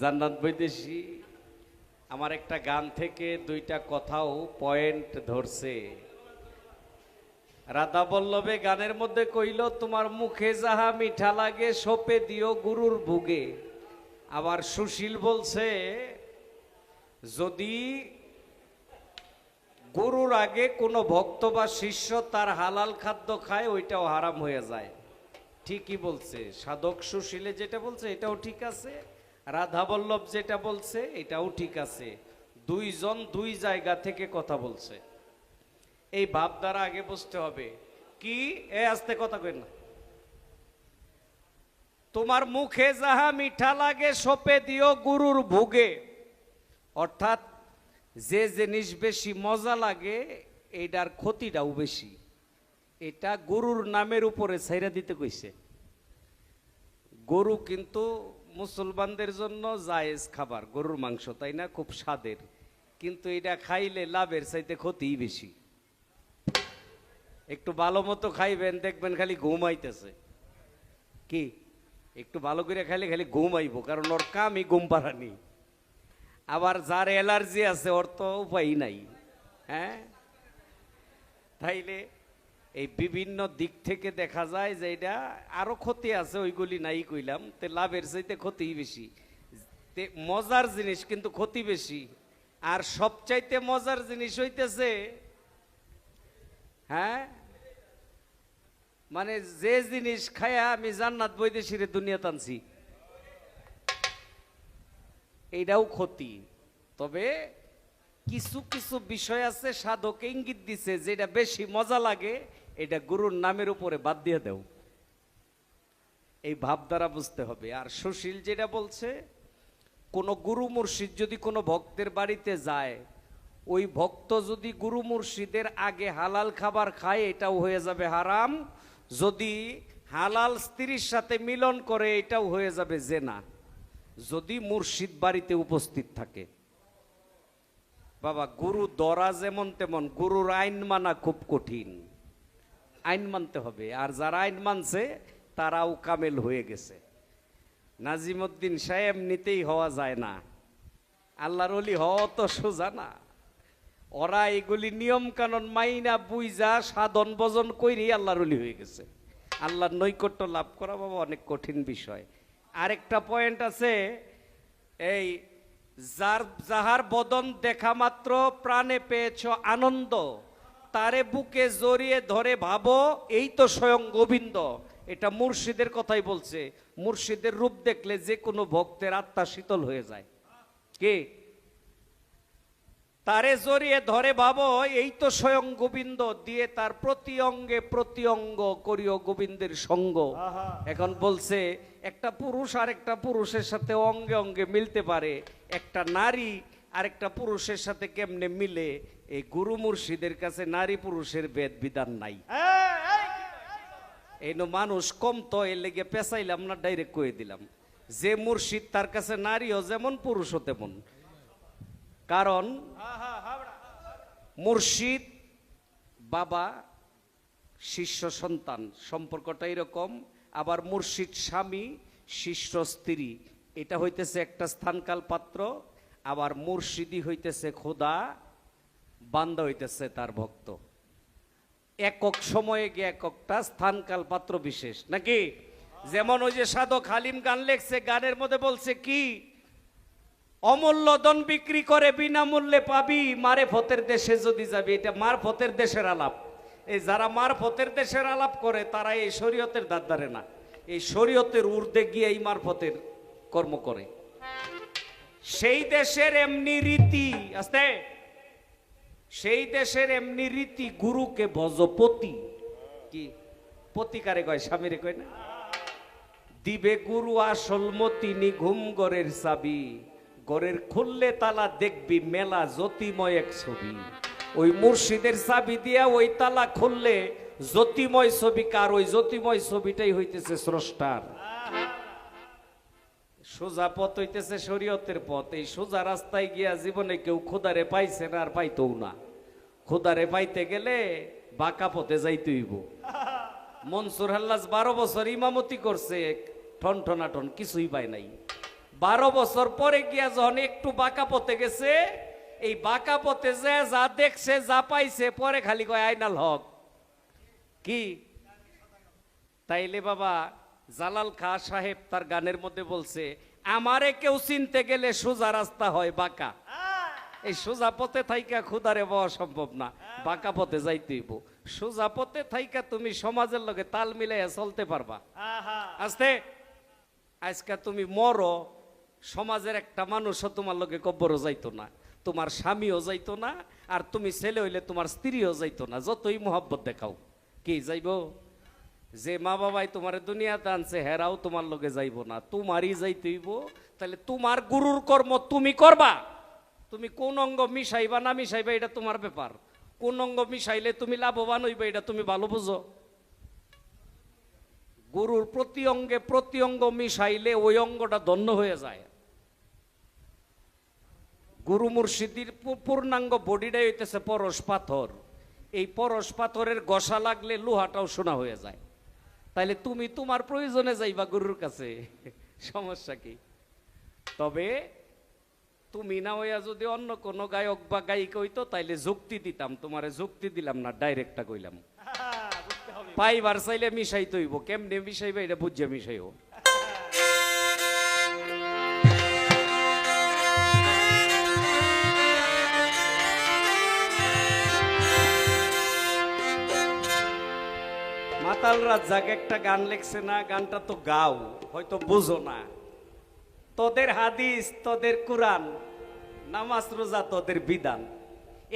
জান্নাত বৈদেশি, আমার একটা গান থেকে দুইটা কথাও পয়েন্ট ধরছে। রাধা বল্লভে গানের মধ্যে কইল, তোমার মুখে যাহা মিঠা লাগে সোপে দিও গুরুর ভুগে। আবার সুশীল বলছে, যদি গুরুর আগে কোনো ভক্ত বা শিষ্য তার হালাল খাদ্য খায়, ওইটাও হারাম হয়ে যায়। ঠিকই বলছে। সাধক সুশীলে যেটা বলছে, এটাও ঠিক আছে। রাধা বল্লভ যেটা বলছে, এটাও ঠিক আছে। দুইজন দুই জায়গা থেকে কথা বলছে। এই ভাব দ্বারা আগে বুঝতে হবে। কি? এ আস্তে কথা কই না। তোমার মুখে যাহা মিঠা লাগে, সোপে দিও গুরুর ভোগে। অর্থাৎ, যে জিনিস বেশি মজা লাগে এইটার ক্ষতিটাও বেশি। এটা গরুর নামের উপরে ছাইরা দিতে কইছে। গরু কিন্তু মুসলমানদের জন্য জায়েজ খাবার, গরুর মাংস, তাই না? খুব স্বাদের। কিন্তু এটা খাইলে লাভের চাইতে ক্ষতিই বেশি। একটু ভালো মতো খাইবেন, দেখবেন খালি ঘুমাইতেছে কি? একটু ভালো করে খাইলে খালি ঘুমাইবো কারণ ওর কামই ঘুম পাড়ানি আবার যার অ্যালার্জি আছে, ওর তো উপায় নাই। হ্যাঁ? তাইলে এই বিভিন্ন দিক থেকে দেখা যায় যে এটা আরও ক্ষতি আছে, ওইগুলি নাই কইলাম। তে লাভের চাইতে ক্ষতি বেশি। মজার জিনিস কিন্তু ক্ষতি বেশি। আর সবচাইতে মজার জিনিস হইতেছে হ্যাঁ? মানে যে জিনিস খায়া আমি জান্নাত বৈদেশিরে দুনিয়া টানছি এইটাও ক্ষতি। তবে কিছু কিছু বিষয় আছে সাধক ইঙ্গিত দিছে যেটা বেশি মজা লাগে। এটা গুরুর নামের উপরে বাদ দিয়ে দেও। এই ভাব দ্বারা বুঝতে হবে। আর সুশীল যেটা বলছে, কোন গুরু মুর্শিদ যদি কোনো ভক্তের বাড়িতে যায়, ওই ভক্ত যদি গুরু মুর্শিদের আগে হালাল খাবার খায়, এটাও হয়ে যাবে হারাম। যদি হালাল স্ত্রীর সাথে মিলন করে, এটাও হয়ে যাবে জেনা। যদি মুর্শিদ বাড়িতে উপস্থিত থাকে। বাবা, গুরু দরা যেমন তেমন, গুরুর আইন মানা খুব কঠিন। আইন মানতে হবে। আর যারা আইন মানছে, তারাও কামেল হয়ে গেছে। নাজিমুদ্দিন সাহেব নিতেই হওয়া যায় না। আল্লাহর অলি হওয়া তো সোজা না। ওরা এগুলি নিয়ম কানুন মাইনা বুইজা, সাধন ভজন কইরেই আল্লাহর অলি হয়ে গেছে। আল্লাহর নৈকট্য লাভ করা বাবা অনেক কঠিন বিষয়। আরেকটা পয়েন্ট আছে, এই যার, যাহার বদন দেখা মাত্র প্রাণে পেয়েছ আনন্দ তারে বুকে জড়িয়ে ধরে ভাবো এই তো স্বয়ং গোবিন্দ। এটা মুর্শিদের কথাই বলছে। মুর্শিদের রূপ দেখলে যে কোনো ভক্তের আত্মা শীতল হয়ে যায়। কে? তারে জড়িয়ে ধরে ভাবো এই তো স্বয়ং গোবিন্দ দিয়ে তার প্রতি অঙ্গে প্রতি অঙ্গ করিও গোবিন্দের সঙ্গ। এখন বলছে একটা পুরুষ আর একটা পুরুষের সাথে অঙ্গে অঙ্গে মিলতে পারে। একটা নারী আর একটা পুরুষের সাথে কেমনে মিলে? এই গুরু মুর্শিদের কাছে নারী পুরুষের ভেদ বিধান নাই। এই মানুষ কম তো, এর লেগে পেঁচাইলাম না ডাইরেক্ট কয়ে দিলাম। যে মুর্শিদ তার কাছে নারীও যেমন, পুরুষও তেমন। কারণ মুর্শিদ বাবা, শিষ্য সন্তান, সম্পর্কটা এরকম, আবার মুর্শিদ স্বামী, শিষ্য স্ত্রী। এটা হইতেছে একটা স্থানকাল পাত্র। আবার মুর্শিদি হইতেছে খোদা, বান্দা হইতেছে তার ভক্ত। একক সময়ে গিয়ে এককটা স্থানকাল পাত্র বিশেষ, নাকি? যেমন ওই যে সাধক হালিম গান লেখছে, গানের মধ্যে বলছে কি, অমূল্য দন বিক্রি করে বিনামূল্যে পাবি, মারে ফতের দেশে যদি যাবি, এটা মার ফতের দেশের আলাপ। এই যারা মার ফতের দেশের আলাপ করে, তারা এই শরীয়তের দাঁত না। এই শরীয়তের ঊর্ধ্বে গিয়ে এই মারফতের কর্ম করে। সেই দেশের এমনি রীতি, আস্তে। সেই দেশের এমনি রীতি গুরুকে ভজপতি কি? পতিকারে কয়? স্বামীরে কয় না? দিবে গুরু আসল মতি নিঘুম গড়ের চাবি। গড়ের খুললে তালা দেখবি, মেলা জ্যোতিময় এক ছবি। ওই মুর্শিদের চাবি দিয়া ওই তালা খুললে জ্যোতিময় ছবি কার? ওই জ্যোতিময় ছবিটাই হইতেছে স্রষ্টার। সোজা পথ হইতেছে শরীয়তের পথ। এই সোজা রাস্তায় গিয়া জীবনে কেউ খোদারে পাইছে না, আর পাইতও না। খোদারে পাইতে গেলে বাঁকা পথে যাইতে হইব। মনসুর হাল্লাস বারো বছর ইমামতি করছে, ঠন ঠনাঠন কিছুই পায় নাই। বারো বছর পরে গিয়া যখন একটু বাঁকা পথে গেছে, এই বাঁকা পথে যে যা দেখছে, যা পাইছে, পরে খালি কয়, আইনাল হক। কি? তাইলে বাবা, জালাল খা সাহেব তার গানের মধ্যে বলছে আমারে কেউ চিনতে গেলে সোজা রাস্তা হয় বাঁকা। এই সোজা পথে থাইকা খুদারে পাওয়া সম্ভব না বাঁকা পথে যাইতে হইব। সোজা পথে থাইকা তুমি সমাজের লগে তাল মিলাইয়া চলতে পারবা। আস্তে আজকে তুমি মরো সমাজের একটা মানুষও তোমার লগে কব্বরও যাইতো না তোমার স্বামীও যাইতো না আর তুমি ছেলে হইলে তোমার স্ত্রীও যাইতো না যতই মোহাব্বত দেখাও। কি যাইব? যে মা বাবাই তোমার দুনিয়াতে আনছে, হেরাও তোমার লগে যাইব না। তোমারই যাইতে হইব। তাহলে তোমার গুরুর কর্ম তুমি করবা। তুমি কোন অঙ্গ মিশাইবা না মিশাইবা, এটা তোমার ব্যাপার। কোন অঙ্গ মিশাইলে তুমি লাভবান হইবা, এটা তুমি ভালো বুঝো। গুরুর প্রতি অঙ্গে প্রতি অঙ্গ মিশাইলে ওই অঙ্গটা ধন্য হয়ে যায়। গুরু মুর্শিদির পূর্ণাঙ্গ বডিটাই হইতেছে পরশ পাথর। এই পরশ পাথরের গসা লাগলে লোহাটাও শোনা হয়ে যায়। তাইলে তুমি তোমার প্রয়োজনে যাইবা গুরুর কাছে। সমস্যা কি? তবে তুমি না হইয়া যদি অন্য কোন গায়ক বা গায়িকা হইতো তাইলে যুক্তি দিতাম। তোমারে যুক্তি দিলাম না ডাইরেক্টটা কইলাম। পাইবার চাইলে মিশাই তৈব কেমনে মিশাইবে এটা বুঝে মিশাইও। মাতাল রাজ্জাক একটা গান লেখছে না গানটা তো গাও হয়তো বুঝো না। তোদের হাদিস তোদের কোরআন নামাজ রোজা তোদের বিধান।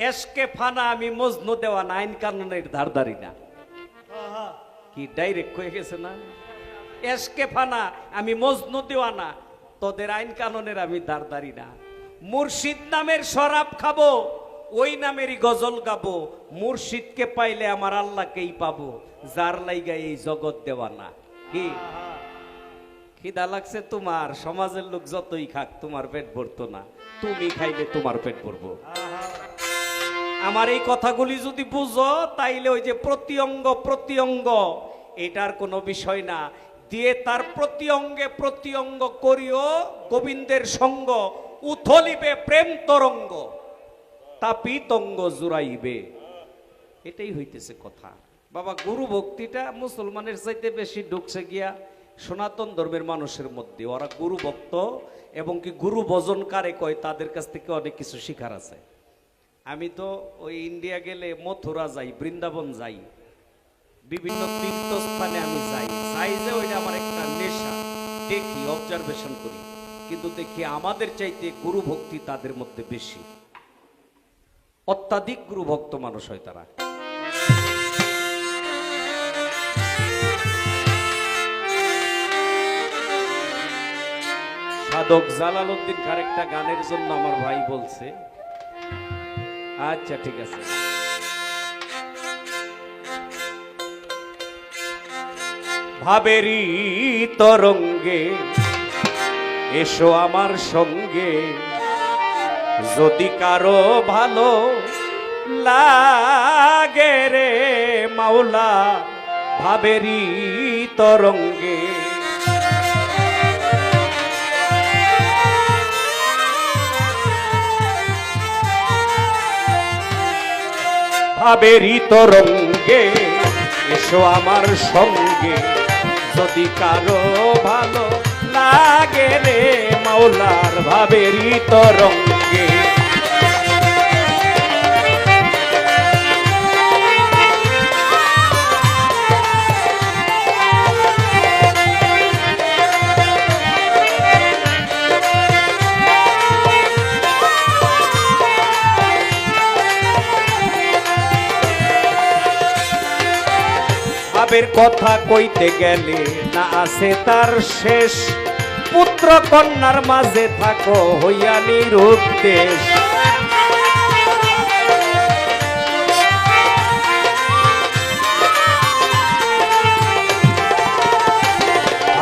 এসকে ফানা আমি মজনু দেওয়া না আইন কানুনের ধারদারি না। কি ডাইরেক্ট হয়ে গেছে না? এসকে ফানা আমি মজনু দেওয়া না তোদের আইন কানুনের আমি দারদারি না। মুর্শিদ নামের শরাব খাব ওই নামেরই গজল গাবো, মুর্শিদকে পাইলে আমার আল্লাহকেই পাবো, যার লাইগা এই জগৎ দেওয়া না। কি? খিদা লাগছে তোমার, সমাজের লোক যতই খাক, তোমার পেট ভরতো না। তুমি খাইলে তোমার পেট ভরবো। আমার এই কথাগুলি যদি বুঝো, তাইলে ওই যে প্রতি অঙ্গ প্রতি অঙ্গ এটার কোনো বিষয় না। দিয়ে তার প্রতি অঙ্গে প্রতি অঙ্গ করিও গোবিন্দের সঙ্গ, উথলিবে প্রেম তরঙ্গ। তাপিতঙ্গ জুড়াইবে। এটাই হইতেছে কথা। বাবা, গুরু ভক্তিটা মুসলমানের চাইতে বেশি ঢুকছে গিয়া সনাতন ধর্মের মানুষের মধ্যে। ওরা গুরু ভক্ত এবং কি গুরু ভজন কারে কয়, তাদের কাছ থেকে অনেক কিছু শিখার আছে। আমি তো ওই ইন্ডিয়া গেলে মথুরা যাই, বৃন্দাবন যাই। বিভিন্ন তীর্থস্থানে আমি যাই। যাই যে ওইটা আমার একটা নেশা। দেখি অবজারভেশন করি। কিন্তু দেখি আমাদের চাইতে গুরু ভক্তি তাদের মধ্যে বেশি। অত্যাধিক গুরু ভক্ত মানুষ হয় তারা। সাধক জালাল উদ্দিন খার একটা গানের জন্য আমার ভাই বলছে। আচ্ছা ঠিক আছে। ভাবেরই তরঙ্গে এসো আমার সঙ্গে। যদি কারও ভালো লাগে রে মাওলা, ভাবেরই তরঙ্গে। ভাবেরই তরঙ্গে, এসো আমার সঙ্গে। যদি কারও ভালো রে মাওলার ভাবেরই তরঙ্গে। ভাবের কথা কইতে গেলে না আছে তার শেষ। পুত্র কন্যার মাঝে থাকো হইয়া নিরূপ দেশ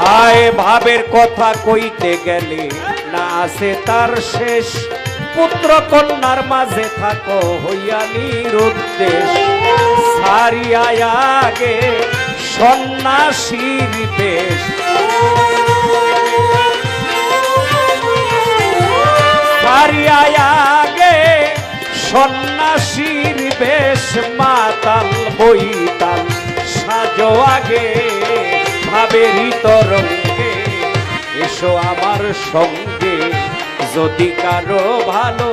হায়, ভাবের কথা কইতে গেলে না আছে তার শেষ। পুত্র কন্যার মাঝে থাকো হইয়া নিরুদ্দেশ। সারিয়া আগে সন্ন্যাসীর বেশ আগে সন্ন্যাসীর বেশ মাতাল বইতাল সাজো আগে ভাবেরই তরঙ্গে। এসো আমার সঙ্গে, যদি কারও ভালো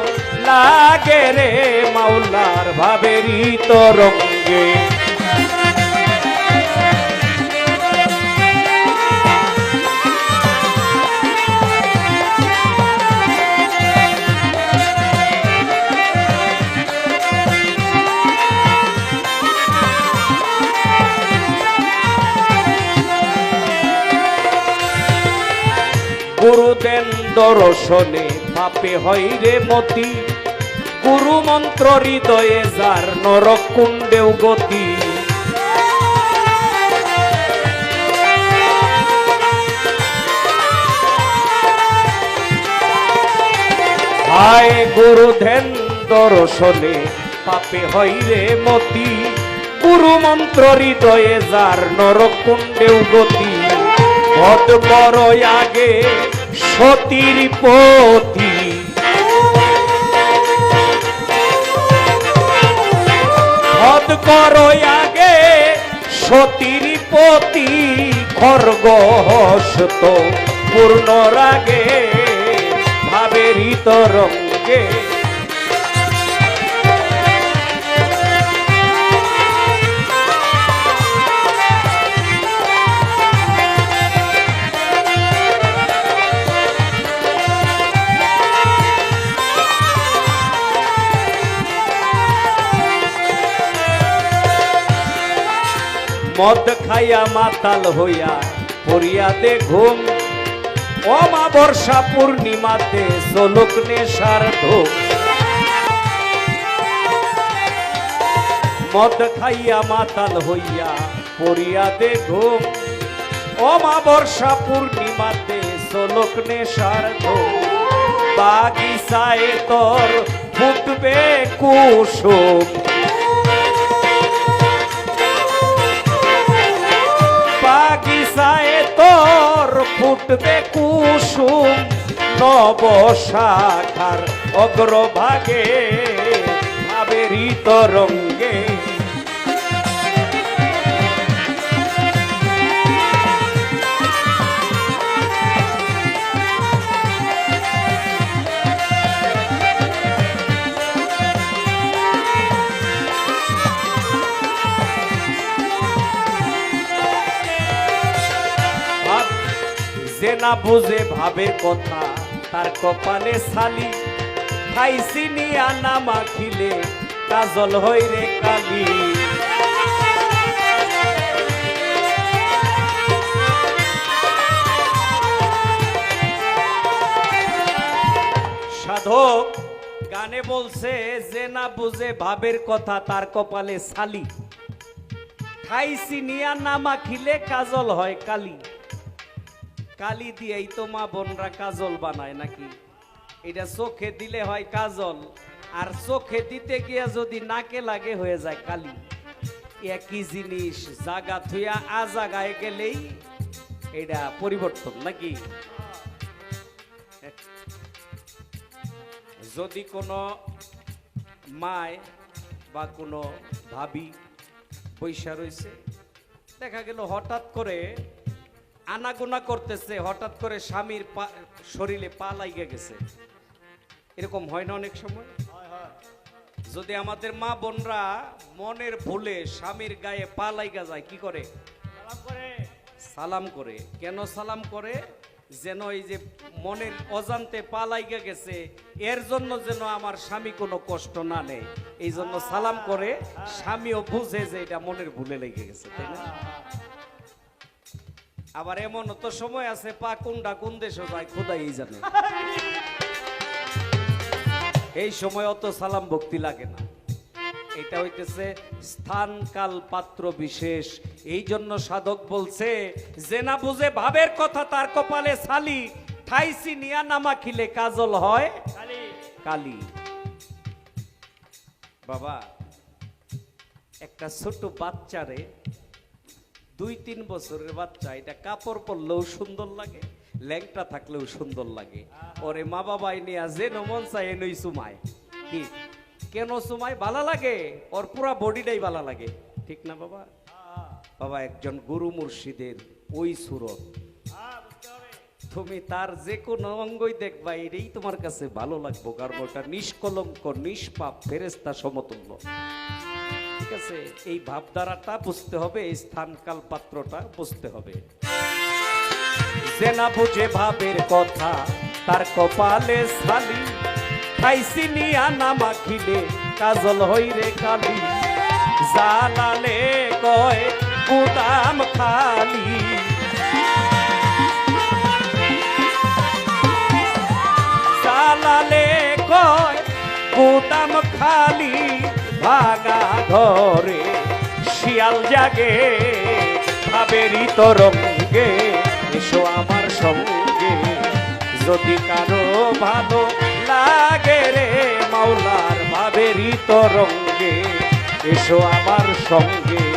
লাগে রে মাওলার ভাবেরই তরঙ্গে। দর্শনে পাপে হয় রে মতি। গুরু মন্ত্র হৃদয়ে যার নরক কুণ্ডেও গতি। হায় গুরু ধ্যান, দর্শনে পাপে হয় রে মতি। গুরু মন্ত্র হৃদয়ে যার নরক কুণ্ডেও গতি। ভদ বড় আগে সতীর পতি ভদ করো আগে সতীর পতি খরগোশ তো পূর্ণ রাগে ভাবেরই তরঙ্গে মদ খাইয়া মাতাল হইয়া পড়িয়া দে ঘুম। অমা বর্ষা পূর্ণিমাতে চলুক নেশার ধুম মদ খাইয়া মাতাল হইয়া পড়িয়া দে ঘুম। অমা বর্ষা পূর্ণিমাতে চলুক নেশার ধুম বাগিচায় তোর ফুটবে কুসুম। বাগিচায় তোর ফুটবে কুসুম নব অগ্রভাগে ভাবেরই তরঙ্গে না বুঝে ভাবের কথা। তার কপালে সালি খাইছি নিয়া না মাখিলে, কাজল হই রে কালি। সাধক গানে বলছে, যে না বুঝে ভাবের কথা, তার কপালে সালি খাইছি নিয়া না মাখিলে, কাজল হয় কালি। কালি দিয়েই তো মা বোনরা কাজল বানায় নাকি? এটা চোখে দিলে হয় কাজল, আর চোখে দিতে গিয়া যদি নাকে লাগে হয়ে যায় কালি। একই জিনিস, জাগা থুয়া আ জাগায় গেলেই এটা পরিবর্তন নাকি? যদি কোনো মায় বা কোনো ভাবি পয়সা রয়েছে, দেখা গেল হঠাৎ করে আনাগোনা করতেছে হঠাৎ করে স্বামীর শরীরে পা লাইগে গেছে। এরকম হয় না অনেক সময়? যদি আমাদের মা বোনরা মনের ভুলে স্বামীর গায়ে পা লাইগা যায় কি করে? সালাম করে। কেন সালাম করে? যেন এই যে মনের অজান্তে পা লাইগা গেছে এর জন্য যেন আমার স্বামী কোনো কষ্ট না নেয়। এই জন্য সালাম করে স্বামীও বুঝে যে এটা মনের ভুলে লেগে গেছে তাই না? আবার এমন তো সময় আছে পা কোনটা কোন দেশে যায় খোদাই জানে। এই সময় অত সালাম ভক্তি লাগে না। এটা হইতেছে স্থান কাল পাত্র বিশেষ। এই জন্য সাধক বলছে যে না বুঝে ভাবের কথা তার কপালে সালি ঠাইসি নিয়া নামা খিলে কাজল হয় কালি। বাবা একটা ছোট বাচ্চারে দুই তিন বছরের বাচ্চা এটা কাপড় পরলেও সুন্দর লাগে ল্যাংটা থাকলেও সুন্দর লাগে। ওরে মা বাবাই নিয়ে যে নমন চাই নই সুমায় কি? কেন সুমায় ভালো লাগে। ওর পুরা বডিটাই ভালো লাগে। ঠিক না বাবা? বাবা একজন গুরু মুর্শিদের ওই সুরত। তুমি তার যে কোনো অঙ্গই দেখবা এটাই তোমার কাছে ভালো লাগবো কারণ ওটা নিষ্কলঙ্ক নিষ্পাপ ফেরেস্তা সমতুল্য। আছে এই ভাবধারাটা বুঝতে হবে, এই স্থানকাল পাত্রটা বুঝতে হবে। যে না বুঝে ভাবের কথা, তার কপালে সালি খাইছি নিয়া না মাখিলে কাজল কালি। জালালে কয়, গুদাম খালি। জালালে কয়, গুদাম খালি। ভাগা ঘরে শিয়াল জাগে, ভাবেরই তরঙ্গে এসো আমার সঙ্গে। যদি কারও ভালো লাগে রে, মাওলার ভাবেরই তরঙ্গে এসো আমার সঙ্গে।